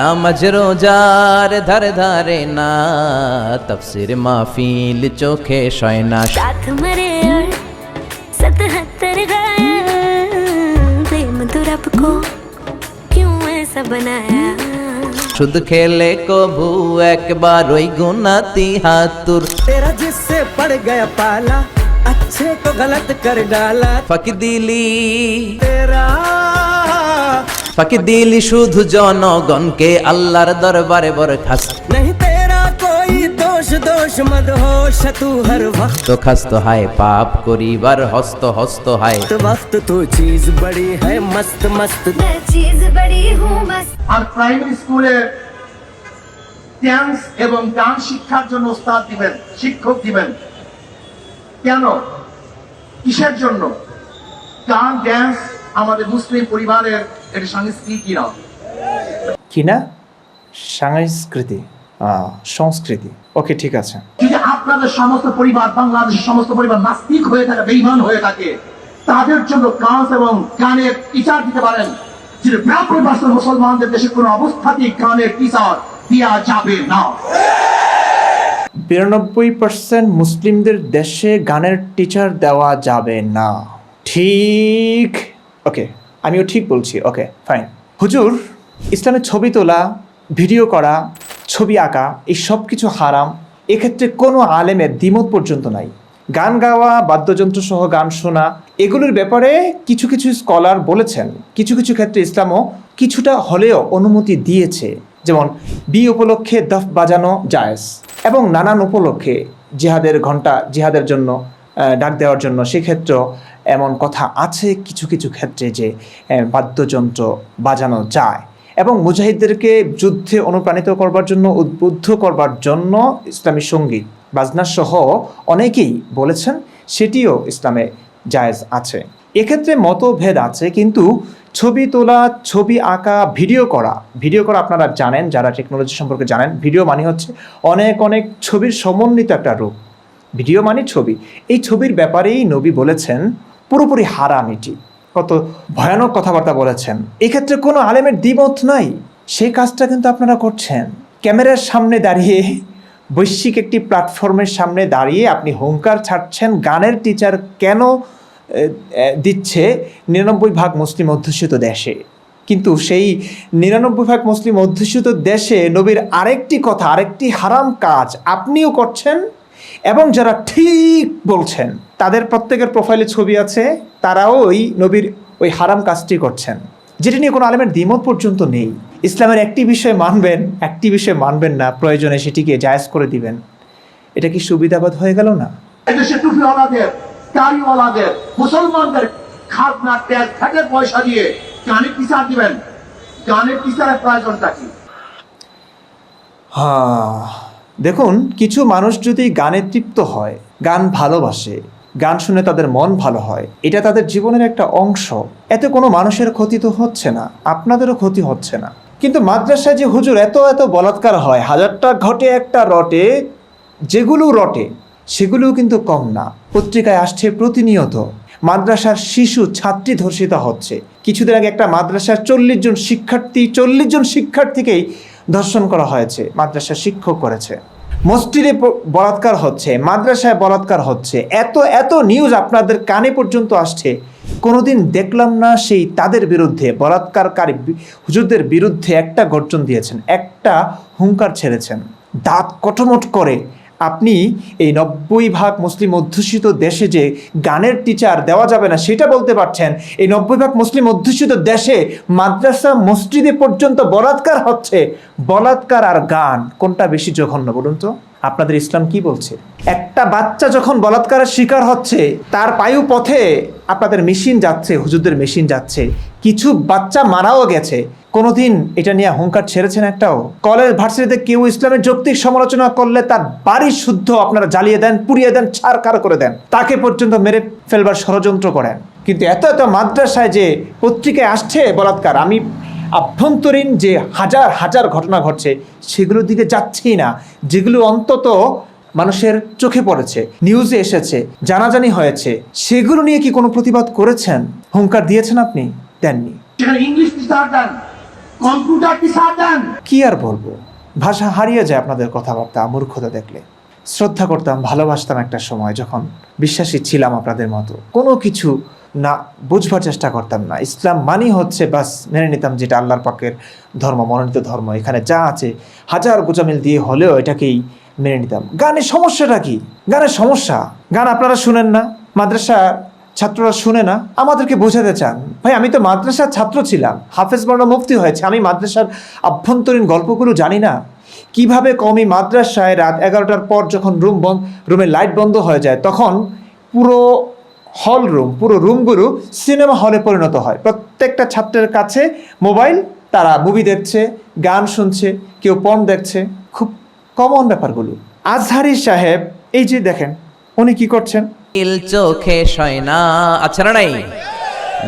ना मजरो जार धर धारे ना। तब सिर माफील चोखे शयना। साथ मरे और सतहत्तर प्रेम तो रब को क्यों ऐसा बनाया? शुद्ध खेले को भू एक बार वही गुनाती हाथुर तेरा जिससे पड़ गया पाला अच्छे को गलत कर डाला। फकी दिली। तेरा ফাঁকি দিলি শুধু জনগণকে আল্লাহর দরবারে বরখাস্ত नहीं तेरा कोई दोष दोष मत होश तू हर वक्त তো খাস্ত হায় পাপ করিবার হস্ত হস্ত হায় वक्त तो चीज बड़ी है मस्त मस्त मैं चीज बड़ी हूँ बस আর প্রাইমারি স্কুলে ড্যান্স এবং গান শিক্ষার জন্য ওস্তাদ দিবেন শিক্ষক দিবেন কেন কিসের জন্য গান ড্যান্স আমাদের মুসলিম পরিবারের এটি সংস্কৃতি না? কি না? সংস্কৃতি। সংস্কৃতি। ওকে ঠিক আছে। যদি আপনাদের সমস্ত পরিবার বাংলাদেশের সমস্ত পরিবার নাস্তিক হয়ে থাকে বেইমান হয়ে থাকে তাদের জন্য গান এবং গানের টিচার দিতে পারেন। যে ব্যাপক বাস্তব মুসলমানদের দেশে কোনো অবস্থাতেই গানের টিচার দেওয়া যাবে না। বিরানব্বই পার্সেন্ট মুসলিমদের দেশে গানের টিচার দেওয়া যাবে না। ঠিক ওকে আমিও ঠিক বলছি ওকে ফাইন হুজুর, ইসলামের ছবি তোলা, ভিডিও করা, ছবি আঁকা, এই সব কিছু হারাম, এক্ষেত্রে কোনো আলেমের দ্বিমত পর্যন্ত নাই। গান গাওয়া, বাদ্যযন্ত্র সহ গান শোনা, এগুলোর ব্যাপারে কিছু কিছু স্কলার বলেছেন। কিছু কিছু ক্ষেত্রে ইসলামও কিছুটা হলেও অনুমতি দিয়েছে। যেমন, বি উপলক্ষে দফ বাজানো জায়েজ এবং নানান উপলক্ষে জিহাদের ঘণ্টা জিহাদের জন্য ডাক দেওয়ার জন্য। সেক্ষেত্রেও এমন কথা আছে কিছু কিছু ক্ষেত্রে যে বাদ্যযন্ত্র বাজানো যায়। এবং মুজাহিদদেরকে যুদ্ধে অনুপ্রাণিত করবার জন্য, উদ্বুদ্ধ করবার জন্য ইসলামী সংগীত বাজনা সহ অনেকেই বলেছেন সেটিও ইসলামে জায়েজ আছে। এক্ষেত্রে মতভেদ আছে, কিন্তু ছবি তোলা, ছবি আঁকা, ভিডিও করা ভিডিও করা আপনারা জানেন, যারা টেকনোলজি সম্পর্কে জানেন, ভিডিও মানে হচ্ছে অনেক অনেক ছবির সমন্বিত একটা রূপ। ভিডিও মানে ছবি। এই ছবির ব্যাপারেই নবী বলেছেন পুরোপুরি হারাম এটি কত ভয়ানক কথাবার্তা বলেছেন। এক্ষেত্রে কোনো আলেমের দ্বিমত নাই। সেই কাজটা কিন্তু আপনারা করছেন। ক্যামেরার সামনে দাঁড়িয়ে, বৈশ্বিক একটি প্ল্যাটফর্মের সামনে দাঁড়িয়ে আপনি হুঙ্কার ছাড়ছেন, গানের টিচার কেন দিচ্ছে নিরানব্বই ভাগ মুসলিম অধ্যুষিত দেশে। কিন্তু সেই নিরানব্বই ভাগ মুসলিম অধ্যুষিত দেশে নবীর আরেকটি কথা, আরেকটি হারাম কাজ আপনিও করছেন এবং যারা ঠিক বলছেন তাদের প্রত্যেকের প্রোফাইলে ছবি আছে তারাও ওই নবীর ওই হারাম কাজটি করছেন। যেটি নিয়ে কোনো আলেমের দ্বিমত পর্যন্ত নেই। ইসলামের একটি বিষয় মানবেন একটি বিষয় মানবেন না প্রয়োজনে সেটিকে জায়েজ করে দিবেন। এটা কি সুবিধাবাদ হয়ে গেল না? এদেশে টুপিওয়ালাদের গাড়িওয়ালাদের মুসলমানদের খাজনা ট্যাক্স ফ্যাটের পয়সা দিয়ে গানের টিচার দিবেন। গানের টিচারের প্রয়োজনটা কি? হ্যাঁ। দেখুন, কিছু মানুষ যদি গানে তৃপ্ত হয়, গান ভালোবাসে, গান শুনে তাদের মন ভালো হয়, এটা তাদের জীবনের একটা অংশ। এতে কোনো মানুষের ক্ষতি তো হচ্ছে না, আপনাদেরও ক্ষতি হচ্ছে না। কিন্তু মাদ্রাসায় যে হুজুর এত এত বলাৎকার হয়, হাজারটা ঘটে, একটা রটে, যেগুলো রটে, সেগুলোও কিন্তু কম না। পত্রিকায় আসছে প্রতিনিয়ত, মাদ্রাসার শিশু ছাত্রী ধর্ষিতা হচ্ছে। কিছুদিন আগে একটা মাদ্রাসার চল্লিশ জন শিক্ষার্থী, চল্লিশ জন শিক্ষার্থীকেই ধর্ষণ করা হয়েছে মাদ্রাসা শিক্ষক করেছে। মসজিদে বলাৎকার হচ্ছে, মাদ্রাসায় বলাৎকার হচ্ছে, এত এত নিউজ আপনাদের কানে পর্যন্ত আসছে, কোনোদিন দেখলাম না সেই তাদের বিরুদ্ধে বলাৎকারকারী বি- হুজুরদের বিরুদ্ধে একটা গর্জন দিয়েছেন, একটা হুঙ্কার ছেড়েছেন। দাঁত কটমট করে আপনি এই নব্বই ভাগ মুসলিম অধ্যুষিত দেশে যে গানের টিচার দেওয়া যাবে না, সেটা বলতে পারছেন। এই নব্বই ভাগ মুসলিম অধ্যুষিত দেশে মাদ্রাসা মসজিদে পর্যন্ত বলাৎকার হচ্ছে। বলাৎকার আর গান, কোনটা বেশি জঘন্য বলুন তো? আপনাদের ইসলাম কি বলছে? একটা বাচ্চা যখন বলাৎকারের শিকার হচ্ছে, তার পায়ু পথে আপনাদের মেশিন যাচ্ছে, হুজুরদের মেশিন যাচ্ছে। কিছু বাচ্চা মারাও গেছে। কোনোদিন এটা নিয়ে হুঙ্কার ছেড়েছেন একটাও? কলেজ ভার্সিটিতে কেউ ইসলামের যৌক্তিক সমালোচনা করলে তার বাড়ি শুদ্ধ আপনারা জ্বালিয়ে দেন, পুড়িয়ে দেন, ছাড়কার করে দেন। তাকে পর্যন্ত মেরে ফেলবার ষড়যন্ত্র করেন। কিন্তু এত এত মাদ্রাসায় যে পত্রিকায় আসছে বলাৎকার, আমি আভ্যন্তরীণ যে হাজার হাজার ঘটনা ঘটছে, সেগুলোর দিকে যাচ্ছেই না, যেগুলো অন্তত মানুষের চোখে পড়েছে নিউজে এসেছে, জানাজানি হয়েছে, সেগুলো নিয়ে কি কোনো প্রতিবাদ করেছেন? হুঙ্কার দিয়েছেন আপনি? দেননি। ইংলিশ টিচার দেন কম্পিউটার টিচার দেন। কি আর বলব? ভাষা হারিয়ে যায় আপনাদের কথাবার্তা, মূর্খতা দেখলে। শ্রদ্ধা করতাম, ভালোবাসতাম একটা সময় যখন বিশ্বাসী ছিলাম আপনাদের মতো। কোনো কিছু না, বুঝবার চেষ্টা করতাম না। ইসলাম মানি হচ্ছে, বাস, মেনে নিতাম যেটা আল্লাহর পাকের ধর্ম, মনোনীত ধর্ম। এখানে যা আছে, হাজার গোজামিল দিয়ে হলেও এটাকেই মেনে নিতাম। গানের সমস্যাটা কি? গানের সমস্যা? গান আপনারা শুনেন না? মাদ্রাসা ছাত্ররা শুনে না, আমাদেরকে বোঝাতে চান। ভাই, আমি তো মাদ্রাসার ছাত্র ছিলাম। হাফেজ বর্ণ মুক্তি হয়েছে। আমি মাদ্রাসার আভ্যন্তরীণ গল্পগুলো জানি না। কীভাবে কমি মাদ্রাসায় রাত এগারোটার পর যখন রুম বন্ধ রুমের লাইট বন্ধ হয়ে যায়, তখন পুরো হল রুম, পুরো রুমগুলো সিনেমা হলে পরিণত হয়। প্রত্যেকটা ছাত্রের কাছে মোবাইল, তারা মুভি দেখছে, গান শুনছে, কেউ পণ দেখছে। খুব কমন ব্যাপারগুলো। আজহারি সাহেব, এই যে দেখেন, উনি কি করছেন? ইল চোখে শয় না আচ্ছা না নাই?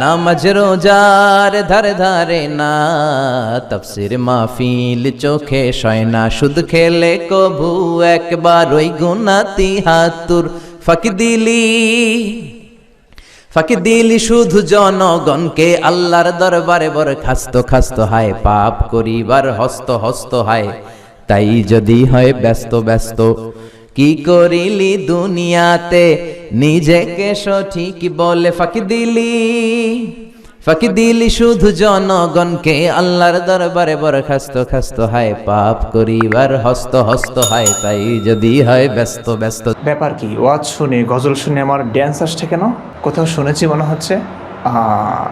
নামাজ রোজার ধারে ধারে না, তফসির মাহফিল চোখে শয় না সুদ খেলে কবু একবার ওই গুনাতি হাতুর ফাঁকি দিলি ফাঁকি দিলি শুধু জনগণকে, আল্লাহর দরবারে বড় খাস্ত খাস্ত হায়, পাপ করিবার হস্ত হস্ত হায়। তাই যদি হয় ব্যস্ত ব্যস্ত কি করিলি দুনিয়াতে? নিজেকে সঠিক বলে ফাঁকি দিলি। ফাঁকি দিলি শুধু জনগণকে আল্লাহর দরবারে বড় খাস্ত খাস্ত হায় পাপ করিবার হস্ত হস্ত হায় তাই যদি হয় ব্যস্ত ব্যস্ত। ব্যাপার কি ওয়াজ শুনে গজল শুনে আমার ড্যান্স আসছে কেন? কোথাও শুনেছি মনে হচ্ছে। আহ,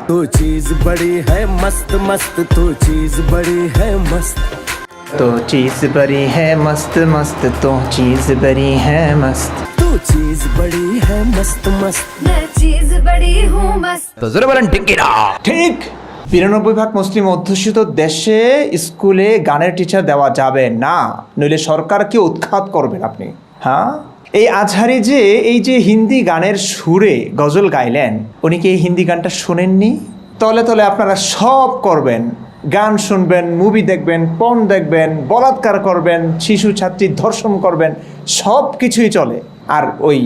तू चीज बड़ी है मस्त मस्त तू चीज बड़ी है मस्त তো চিজ বড়ি হ্যাঁ মস্ত মস্ত তো চিজ বড়ি হ্যাঁ মস্ত तू चीज बड़ी है मस्त मस्त मैं चीज बड़ी हूँ मस्त তো জোরে বলেন ঠিক কিনা? ঠিক বিরানব্বই ভাগ মুসলিম অধ্যুষিত দেশে স্কুলে গানের টিচার দেওয়া যাবে না নইলে সরকারকে উৎখাত করবেন আপনি হ্যাঁ এই আজহারি যে এই যে হিন্দি গানের সুরে গজল গাইলেন উনি কি এই হিন্দি গানটা শোনেননি তলে তলে আপনারা সব করবেন গান শুনবেন মুভি দেখবেন পণ দেখবেন, বলাৎকার করবেন, শিশু, ছাত্রী ধর্ষণ করবেন সব কিছুই চলে। আর ওই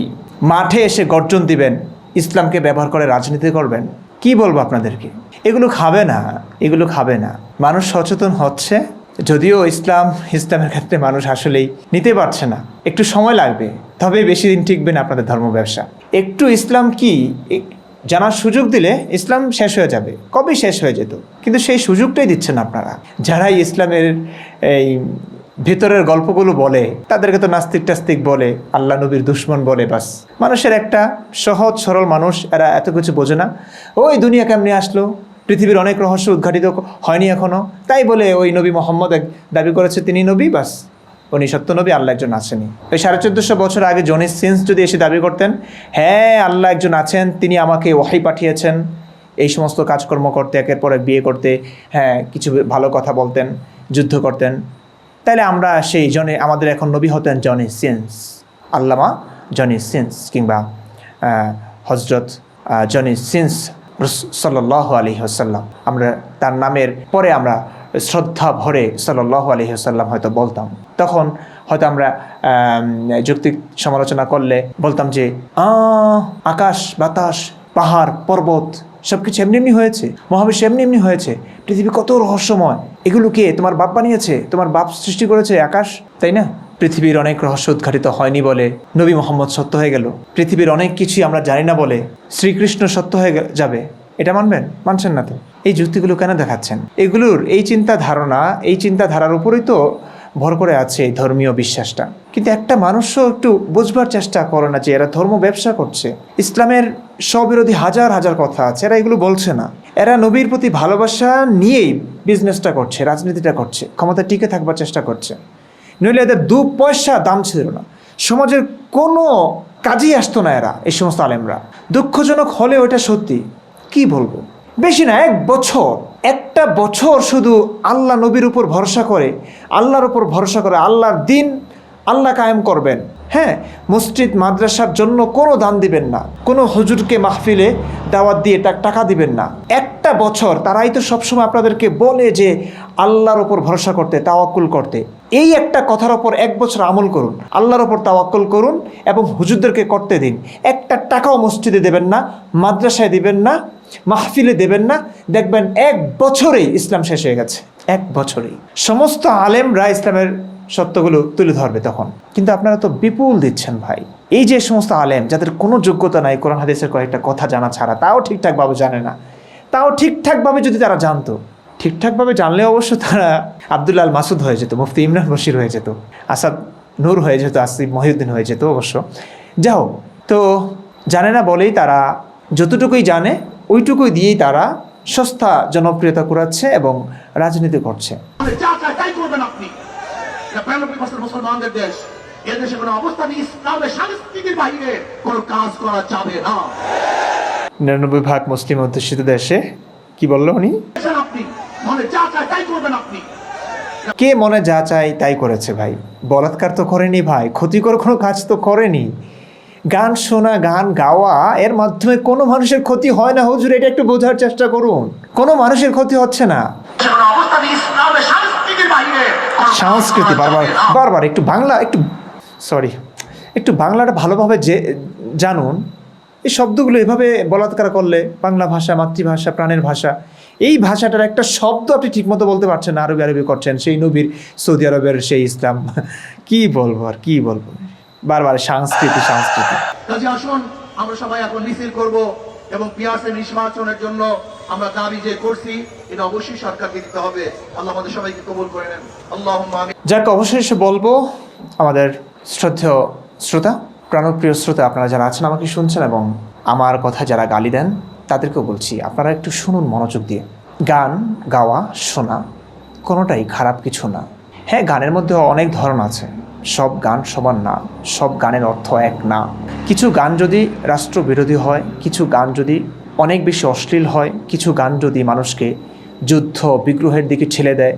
মাঠে এসে গর্জন দিবেন, ইসলামকে ব্যবহার করে রাজনীতি করবেন, কি বলব আপনাদেরকে? এগুলো খাবে না, এগুলো খাবে না। মানুষ সচেতন হচ্ছে, যদিও ইসলাম, ইসলামের ক্ষেত্রে মানুষ আসলেই নিতে পারছে না। একটু সময় লাগবে, তবে বেশি দিন টিকবে না আপনাদের ধর্ম ব্যবসা। একটু ইসলাম কি? জানার সুযোগ দিলে ইসলাম শেষ হয়ে যাবে, কবে শেষ হয়ে যেত? কিন্তু সেই সুযোগটাই দিচ্ছেন আপনারা। যারাই ইসলামের এই ভেতরের গল্পগুলো বলে, তাদেরকে তো নাস্তিক টাস্তিক বলে, আল্লাহ নবীর দুশ্মন বলে বাস। মানুষের একটা সহজ, সরল মানুষ, এরা এত কিছু বোঝে না। ওই দুনিয়া কেমনে আসলো? পৃথিবীর অনেক রহস্য উদ্ঘাটিত হয়নি এখনও। তাই বলে ওই নবী মোহাম্মদ দাবি করেছে, তিনি নবী, বাস। উনি সত্য নবী, আল্লাহ একজন আছেনই। ওই সাড়ে চোদ্দোশো বছর আগে জনি সিন্স যদি এসে দাবি করতেন হ্যাঁ আল্লাহ একজন আছেন, তিনি আমাকে ওয়াহি পাঠিয়েছেন, এই সমস্ত কাজকর্ম করতে, একের পর বিয়ে করতে হ্যাঁ কিছু ভালো কথা বলতেন, যুদ্ধ করতেন। তাহলে আমরা সেই জনে, আমাদের এখন নবী হতেন জনি সিন্স, আল্লামা জনি সিন্স কিংবা হজরত জনি সিন্স সাল্লাহ আলী হাসাল্লাম আমরা তার নামের পরে আমরা শ্রদ্ধা ভরে সাল্লাহ আলী হাসাল্লাম হয়তো বলতাম। তখন হয়তো আমরা আম, যৌক্তিক সমালোচনা করলে বলতাম যে আকাশ বাতাস পাহাড় পর্বত সব কিছু এমনি এমনি হয়েছে মহাবিশ্ব এমনি এমনি হয়েছে পৃথিবী কত রহস্যময়। এগুলো কে? তোমার বাপ বানিয়েছে তোমার বাপ সৃষ্টি করেছে আকাশ তাই না? পৃথিবীর অনেক রহস্য উদ্ঘাটিত হয়নি বলে নবী মোহাম্মদ সত্য হয়ে গেল। পৃথিবীর অনেক কিছুই আমরা জানি না বলে শ্রীকৃষ্ণ সত্য হয়ে যাবে। এটা মানবেন? মানছেন না তো? এই যুক্তিগুলো কেন দেখাচ্ছেন? এগুলোর এই চিন্তা ধারণা এই চিন্তাধারার উপরেই তো ভর করে আছে এই ধর্মীয় বিশ্বাসটা। কিন্তু একটা মানুষও একটু বুঝবার চেষ্টা করে না যে এরা ধর্ম ব্যবসা করছে। ইসলামের স্ববিরোধী হাজার হাজার কথা আছে, এরা এগুলো বলছে না। এরা নবীর প্রতি ভালোবাসা নিয়েই বিজনেসটা করছে, রাজনীতিটা করছে, ক্ষমতা টিকে থাকবার চেষ্টা করছে। নইলে এদের দু পয়সা দাম ছিল না। সমাজের কোনো কাজেই আসতো না এরা, এই সমস্ত আলেমরা। দুঃখজনক হলেও এটা সত্যি। কি বলব? বেশি না, এক বছর। একটা বছর শুধু আল্লাহ নবীর উপর ভরসা করে, আল্লাহর উপর ভরসা করে, আল্লাহর দিন আল্লাহ কায়েম করবেন। হ্যাঁ মসজিদ, মাদ্রাসার জন্য কোনো দান দিবেন না। কোনো হুজুরকে মাহফিলে দাওয়াত দিয়ে টাকা দিবেন না। একটা বছর, তারাই তো সবসময় আপনাদেরকে বলে যে আল্লাহর ওপর ভরসা করতে, তাওয়াক্কুল করতে। এই একটা কথার ওপর এক বছর আমল করুন। আল্লাহর ওপর তাওয়াক্কুল করুন এবং হুজুরদেরকে করতে দিন। একটা টাকাও মসজিদে দেবেন না, মাদ্রাসায় দিবেন না মাহফিলে দেবেন না। দেখবেন এক বছরেই ইসলাম শেষ হয়ে গেছে। এক বছরেই। সমস্ত আলেমরা ইসলামের সত্যগুলো তুলে ধরবে তখন। কিন্তু আপনারা তো বিপুল দিচ্ছেন ভাই। এই যে সমস্ত আলেম, যাদের কোনো যোগ্যতা নাই, কোরআন, হাদিসের কয়েকটা কথা জানা ছাড়া, তাও ঠিকঠাকভাবে জানে না। তাও ঠিকঠাকভাবে যদি তারা জানতো ঠিকঠাকভাবে জানলে অবশ্য তারা আবদুল্লাল মাসুদ হয়ে যেত, মুফতি ইমরান বশির হয়ে যেত, আসাদ নূর হয়ে যেত, আসিফ মহিউদ্দিন হয়ে যেত অবশ্য। যাও তো জানে না বলেই তারা যতটুকুই জানে ওইটুকুই দিয়েই তারা সস্তা জনপ্রিয়তা কুড়াচ্ছে এবং রাজনীতি করছে। যা চায় তাই করবেন আপনি। এটা বিরানব্বই পার্সেন্ট মুসলমানদের দেশ। এদেশে কোনো অবস্থা নেই ইসলামের সংস্কৃতির বাইরে কোনো কাজ করা যাবে না। নিরানব্বই ভাগ মুসলিম অধ্যুষিত দেশে কি বলল উনি? কে মনে যা চায় তাই করেছে ভাই? বলাৎকার তো করেনি ভাই ক্ষতিকর কোনো কাজ তো করেনি। গান শোনা, গান গাওয়া, এর মাধ্যমে কোনো মানুষের ক্ষতি হয় না। হুজুর, এটা একটু বোঝার চেষ্টা করুন। কোনো মানুষের ক্ষতি হচ্ছে না। সংস্কৃতি, বারবার বারবার একটু বাংলা, একটু সরি একটু বাংলাটা ভালোভাবে যে, জানুন। এই শব্দগুলো এভাবে বলাৎকার করলে বাংলা ভাষা, মাতৃভাষা, প্রাণের ভাষা, এই ভাষাটার একটা শব্দ আপনি ঠিকমতো বলতে পারছেন আরবি আরবি করছেন সেই নবীর, সৌদি আরবের সেই ইসলাম। কি বলব আর কি বলব? বারবার সংস্কৃতি সংস্কৃতি। কাজে আসুন আমরা সবাই এখন মিছিল করব এবং পিয়াসের নির্বাচনের জন্য আমরা দাবি যে করছি এটা অবশ্যই সরকারকে দিতে হবে। আল্লাহ আমাদের সবাইকে কবুল করে নেন। আল্লাহ যাক অবশেষে বলব আমাদের শ্রদ্ধেয় শ্রোতা প্রাণপ্রিয় শ্রোতা আপনারা যারা আছেন আমাকে শুনছেন এবং আমার কথা যারা গালি দেন তাদেরকেও বলছি আপনারা একটু শুনুন মনোযোগ দিয়ে। গান গাওয়া শোনা কোনোটাই খারাপ কিছু না। হ্যাঁ গানের মধ্যে অনেক ধরন আছে। সব গান সমান না, সব গানের অর্থ এক না। কিছু গান যদি রাষ্ট্রবিরোধী হয়, কিছু গান যদি অনেক বেশি অশ্লীল হয়, কিছু গান যদি মানুষকে যুদ্ধ বিগ্রহের দিকে ঠেলে দেয়,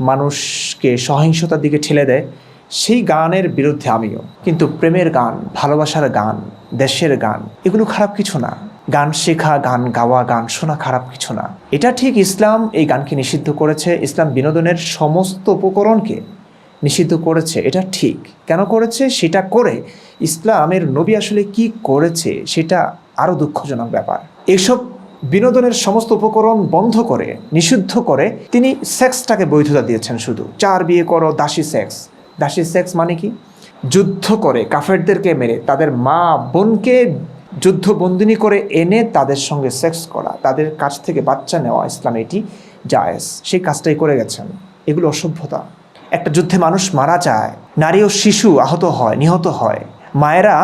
মানুষকে সহিংসতার দিকে ঠেলে দেয়, সেই গানের বিরুদ্ধে আমিও। কিন্তু প্রেমের গান, ভালোবাসার গান, দেশের গান, এগুলো খারাপ কিছু না। গান শেখা, গান গাওয়া, গান শোনা খারাপ কিছু না। এটা ঠিক ইসলাম এই গানকে নিষিদ্ধ করেছে। ইসলাম বিনোদনের সমস্ত উপকরণকে নিষিদ্ধ করেছে, এটা ঠিক। কেন করেছে? সেটা করে ইসলামের নবী আসলে কি করেছে? সেটা আরও দুঃখজনক ব্যাপার। এসব বিনোদনের সমস্ত উপকরণ বন্ধ করে, নিষিদ্ধ করে তিনি সেক্সটাকে বৈধতা দিয়েছেন শুধু। চার বিয়ে করো, দাসী সেক্স। দাসী সেক্স মানে কি? যুদ্ধ করে, কাফেরদেরকে মেরে, তাদের মা বোনকে যুদ্ধবন্দিনী করে এনে তাদের সঙ্গে সেক্স করা। তাদের কাছ থেকে বাচ্চা নেওয়া ইসলাম এটি জায়েজ। সেই কাজটাই করে গেছেন। এগুলো অসভ্যতা। একটা যুদ্ধে মানুষ মারা যায়, নারী ও শিশু আহত হয়, নিহত হয়। মায়েরা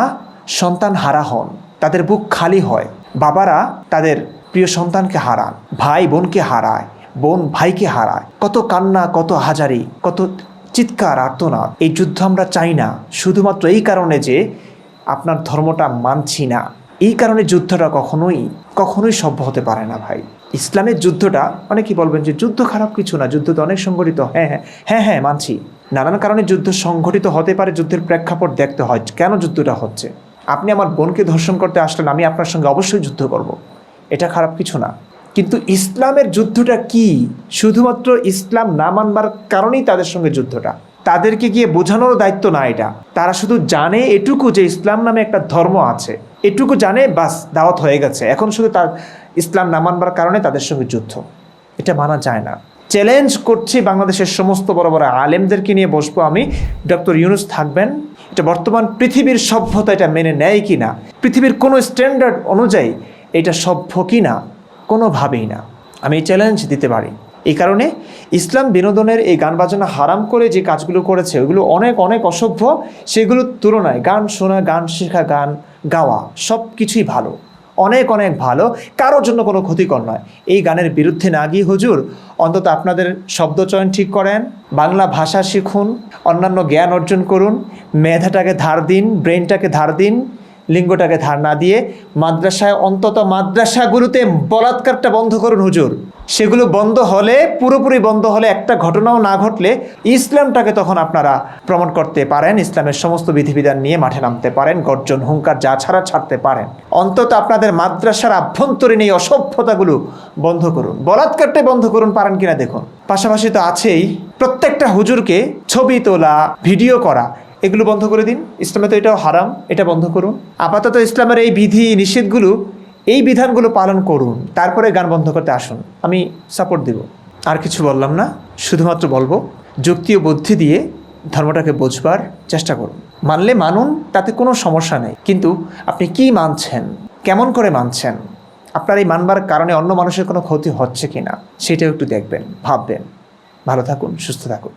সন্তান হারা হন, তাদের বুক খালি হয়। বাবারা তাদের প্রিয় সন্তানকে হারান, ভাই বোনকে হারায়, বোন ভাইকে হারায়। কত কান্না, কত হাজারি, কত চিৎকার, আর্তনাদ। এই যুদ্ধ আমরা চাই না। শুধুমাত্র এই কারণে যে আপনার ধর্মটা মানছি না। এই কারণে যুদ্ধটা কখনোই কখনোই সভ্য হতে পারে না ভাই। ইসলামের যুদ্ধটা, অনেকেই বলবেন যে যুদ্ধ খারাপ কিছু না, যুদ্ধ তো অনেক সংগঠিত হ্যাঁ হ্যাঁ হ্যাঁ হ্যাঁ মানছি। নানান কারণে যুদ্ধ সংগঠিত হতে পারে, যুদ্ধের প্রেক্ষাপট দেখতে হয়, কেন যুদ্ধটা হচ্ছে? আপনি আমার বোনকে ধর্ষণ করতে আসলেন, আমি আপনার সঙ্গে অবশ্যই যুদ্ধ করব। এটা খারাপ কিছু না। কিন্তু ইসলামের যুদ্ধটা কি? শুধুমাত্র ইসলাম না মানবার কারণেই তাদের সঙ্গে যুদ্ধটা। তাদেরকে গিয়ে বোঝানোর দায়িত্ব না এটা। তারা শুধু জানে এটুকু যে ইসলাম নামে একটা ধর্ম আছে। এটুকু জানে, বাস দাওয়াত হয়ে গেছে। এখন শুধু তার ইসলাম না মানবার কারণে তাদের সঙ্গে যুদ্ধ। এটা মানা যায় না। চ্যালেঞ্জ করছি বাংলাদেশের সমস্ত বড় বড় আলেমদেরকে নিয়ে বসবো আমি। ডক্টর ইউনুস থাকবেন। এটা বর্তমান পৃথিবীর সভ্যতা, এটা মেনে নেয় কি না? পৃথিবীর কোনো স্ট্যান্ডার্ড অনুযায়ী এটা সভ্য কি না? কোনোভাবেই না। আমি চ্যালেঞ্জ দিতে পারি। এই কারণে ইসলাম বিনোদনের এই গান বাজনা হারাম করে যে কাজগুলো করেছে, ওগুলো অনেক অনেক অসভ্য। সেগুলোর তুলনায় গান শোনা, গান শেখা, গান গাওয়া সব কিছুই ভালো। অনেক অনেক ভালো। কারোর জন্য কোনো ক্ষতিকর নয়। এই গানের বিরুদ্ধে না গিয়ে হুজুর, অন্তত আপনাদের শব্দচয়ন ঠিক করেন, বাংলা ভাষা শিখুন, অন্যান্য জ্ঞান অর্জন করুন, মেধাটাকে ধার দিন ব্রেনটাকে ধার দিন, লিঙ্গটাকে ধার না দিয়ে মাদ্রাসায় অন্তত মাদ্রাসাগুলোতে বলাৎকারটা বন্ধ করুন হুজুর। সেগুলো বন্ধ হলে, পুরোপুরি বন্ধ হলে একটা ঘটনাও না ঘটলে ইসলামটাকে তখন আপনারা প্রমাণ করতে পারেন, ইসলামের সমস্ত বিধিবিধান নিয়ে মাঠে নামতে পারেন, গর্জন হুঙ্কার যা ছাড়া ছাড়তে পারেন। অন্তত আপনাদের মাদ্রাসার আভ্যন্তরীণ এই অসভ্যতাগুলো বন্ধ করুন। বলাৎকারটাই বন্ধ করুন, পারেন কিনা দেখুন। পাশাপাশি তো আছেই প্রত্যেকটা হুজুরকে ছবি তোলা, ভিডিও করা, এগুলো বন্ধ করে দিন। ইসলামে তো এটাও হারাম, এটা বন্ধ করুন। আপাতত ইসলামের এই বিধি নিষেধগুলো এই বিধানগুলো পালন করুন, তারপরে গান বন্ধ করতে আসুন। আমি সাপোর্ট দিব। আর কিছু বললাম না, শুধুমাত্র বলব, যুক্তি ও বুদ্ধি দিয়ে ধর্মটাকে বোঝবার চেষ্টা করুন। মানলে মানুন, তাতে কোনো সমস্যা নেই। কিন্তু আপনি কি মানছেন, কেমন করে মানছেন, আপনার এই মানবার কারণে অন্য মানুষের কোনো ক্ষতি হচ্ছে কি না সেটাও একটু দেখবেন, ভাববেন। ভালো থাকুন, সুস্থ থাকুন।